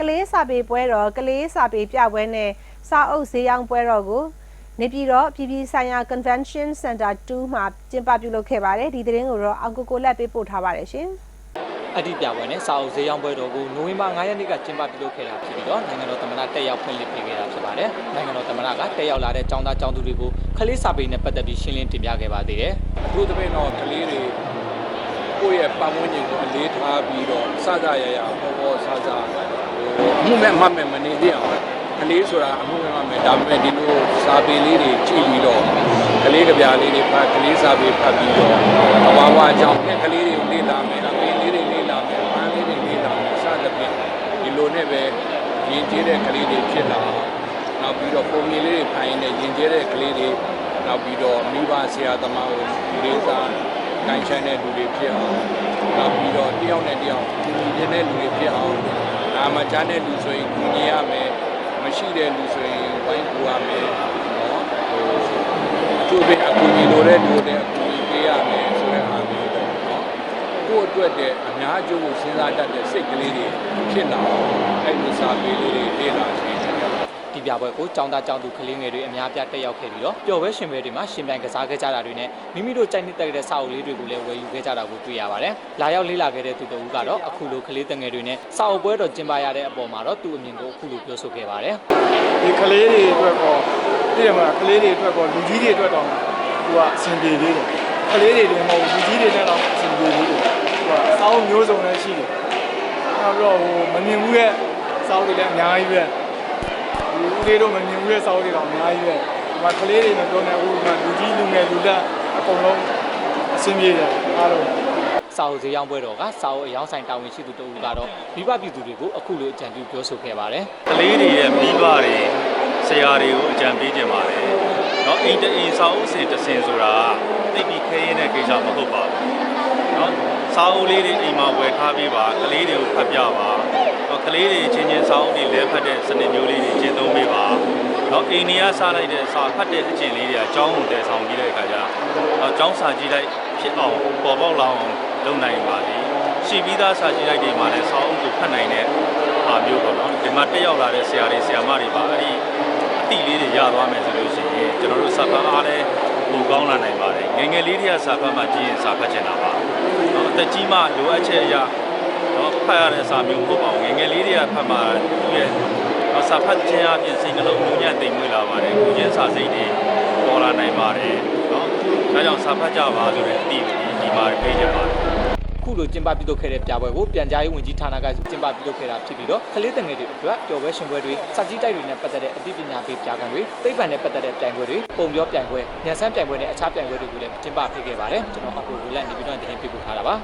ကလေးစာပေပွဲတော်ကလေးစာပေပြပွဲနဲ့စာအုပ်ဈေးရောင်းပွဲတော်ကိုနေပြည်တော်ပြည်ပြည်ဆိုင်ရာ Convention Center 2မှာကျင်းပပြုလုပ်ခဲ့ပါတယ်ဒီသတင်းကိုတော့အောင်ကိုကိုလက်ပေးပို့ထားပါတယ်ရှင်အတ္တိပြပွဲနဲ့စာအုပ်ဈေးရောင်းပွဲတော်ကိုနိုဝင်ဘာ9ရက်နေ့ကကျင်းပပြုလုပ်ခဲ့တာဖြစ်ပြီးတော့နိုင်ငံတော်သမ္မတတက်ရောက်ဖွင့်လှစ်ပေးခဲ့တာဖြစ်ပါတယ်။နိုင်ငံတော်သမ္မတကတက်ရောက်လာတဲ့ចောင်းသားចောင်းသူတွေကိုခလေးစာပေနဲ့ပတ်သက်ပြီးရှင်းလင်းတင်ပြခဲ့ပါသေးတယ်အထူးသဖြင့်တော့ကလေးတွေကိုယ့်ရဲ့ပတ်ဝန်းကျင်ကိုအလေးထားပြီးတော့စစရရဟောဟောဆဆဟိုအ မှုမဲ့အမှတ်မဲ့မနေသေးအောင်ကလေးဆိုတာအမှုမဲ့အမှတ်မဲ့ဒါပေမဲ့ဒီလိုစာပေလေးတွေကြည့်ပြီးတော့ကလေးကဗျာလေးတွေဖတ်ကလေးစာပေဖတ်ပြီးတော့ဘဝဘဝအကြောင်းနဲ့ကလေးတွေကိုလေ့လာမယ်အပင်လေးတွေလေ့လာမယ်ပန်းလေးတွေလေ့လာမယ်စသဖြင့်ဒီလိုနဲ့ပဲယဉ်ကျေးတဲ့ကလေးတွေဖြစ်လာအောင်နောက်ပြီးတော့ပုံမြင်လေးတွေဖိုင်နေယဉ်ကျေးတဲ့ကလေးတွေနောက်ပြီးတော့မိဘဆရာသမားကိုလေးစားနိုင်ချမ်းတဲ့လူတွေဖြစ်အောင်နောက်ပြီးတော့တယောက်နဲ့တယောက်ညီညွတ်တဲ့လူတွေဖြစ်အောင် အာမချမ်းတဲ့လူဆိုရင်ကူညီရမယ်မရှိတဲ့လူဆိုရင်ဝိုင်းကူရမယ်နော်ဟိုအထူးဖြင့်အကူအညီလိုတဲ့လူတွေအကူအညီပေးရမယ်ဆိုတဲ့အားမျိုးပေါ့နော်ကိုယ့်အတွက်တဲ့အများကျိုးကိုစဉ်းစားတတ်တဲ့စိတ်ကလေးတွေဖြစ်လာအောင်အဲ့လိုစာပေလေးတွေလေ့လာခြင်း။ဒီ ပြပွဲကိုចောင်းသားចောင်းသူခလေးငယ်တွေအများပြတက်ရောက်ခဲ့ပြီးတော့ပျော်ပွဲရှင်ပွဲတွေမှာရှင်ပြိုင်ကစားခဲ့ကြတာတွေနဲ့မိမိတို့ကြိုက်နှစ်သက်တဲ့စာအုပ်လေးတွေကိုလည်းဝယ်ယူခဲ့ကြတာကိုတွေ့ရပါတယ်။လာရောက်လေ့လာခဲ့တဲ့သူတဦးကတော့အခုလိုခလေးတငယ်တွေနဲ့စာအုပ်ပွဲတော်ကျင်းပရတဲ့အပေါ်မှာတော့သူ့အမြင်ကိုအခုလိုပြောဆိုခဲ့ပါတယ်။ဒီကလေးတွေအတွက်ကောသိတယ်မလားကလေးတွေအတွက်ကောလူကြီးတွေအတွက်တော့သူကအဆင်ပြေသေးတယ်ကလေးတွေလည်းမဟုတ်ဘူးလူကြီးတွေလည်းတော့အဆင်ပြေသေးတယ်သူကစောင်းမျိုးစုံလည်းရှိတယ်နောက်ပြီးတော့ဟိုမမြင်ဘူးရဲ့စောင်းတွေလည်းအများကြီးပဲ ကလေးတို့မမြင်ဘူးတဲ့စာအုပ်တွေတော့အများကြီးပဲဒီမှာကလေးတွေနဲ့ပြောနေဦးဒီမှာလူကြီးလူငယ်လူလတ်အကုန်လုံးအဆင်ပြေတယ်အားလုံးစာအုပ်ဈေးရောင်းပွဲတော်ကစာအုပ်အယောင်ဆိုင်တာဝန်ရှိသူတဦးကတော့မိဘပြည်သူတွေကိုအခုလိုအကြံပြုပြောဆိုခဲ့ပါတယ်။ကလေးတွေရဲ့မိဘတွေဆရာတွေကိုအကြံပေးကြပါတယ်။နော်အိမ်တအိမ်စာအုပ်စင်တစင်ဆိုတာသိပြီးခဲရင်းတဲ့ကိစ္စမဟုတ်ပါဘူး။နော်စာအုပ်လေးတွေအိမ်မှာဝယ်ထားပေးပါကလေးတွေကိုဖတ်ပြပါ။နော်ကလေးတွေချင်းချင်းစာအုပ်တွေလဲဖတ်တဲ့စနစ်မျိုးလေးတွေကျင့်သုံး နော်အိန္ဒိယစလိုက်တဲ့စာဖတ်တဲ့အကျင့်လေးတွေကအကြောင်းကိုတည်ဆောင်ပြီးတဲ့အခါကျတော့အကြောင်းစာကြည့်လိုက်ဖြစ်အောင်ပေါ်ပေါက်လာအောင်လုပ်နိုင်ပါလိမ့်ရှိပြီးသားစာကြည့်လိုက်တွေမှာလည်းစာအုပ်ကိုဖတ်နိုင်တဲ့အားမျိုးပေါ့နော်ဒီမှာတက်ရောက်လာတဲ့ဆရာတွေဆရာမတွေပါအဲ့ဒီအတိလေးတွေရသွားမယ်ဆိုလို့ရှိရင်ကျွန်တော်တို့စာဖတ်အားလည်းပိုကောင်းလာနိုင်ပါတယ်ငငယ်လေးတွေကစာဖတ်မှကြည့်ရင်စာဖတ်ချင်တာပါနော်အသက်ကြီးမှလိုအပ်ချက်အရာနော်ဖတ်ရတဲ့စာမျိုးမဟုတ်ပါဘူးငငယ်လေးတွေကဖတ်မှသူ့ရဲ့ စာဖတ်ခြင်းအပြင်စိတ်နှလုံးညံ့တိမ်မွေ့လာပါတယ်ကိုချင်းစာစိတ်တွေပေါ်လာနိုင်ပါတယ်နော်ဒါကြောင့်စာဖတ်ကြပါဆိုတဲ့အတိဒီမှာပေးကြပါတယ်ခုလိုကျင်းပပြုလုပ်ခဲ့တဲ့ပြပွဲကိုပြန်ကြားရေးဝန်ကြီးဌာနကကျင်းပပြုလုပ်ခဲ့တာဖြစ်ပြီးတော့ကလေးတငယ်တွေအတွက်ပျော်ပွဲရှင်ပွဲတွေစက်ကြီးတိုက်တွေနဲ့ပတ်သက်တဲ့အသိပညာပေးပြကံတွေသိပ္ပံနဲ့ပတ်သက်တဲ့ပြိုင်ပွဲတွေပုံပြောပြိုင်ပွဲညဆန်းပြိုင်ပွဲနဲ့အခြားပြိုင်ပွဲတွေကိုလည်းကျင်းပပေးခဲ့ပါတယ်ကျွန်တော်အခုဝီလက်နေပြီးတော့တင်ပြပို့ထားတာပါ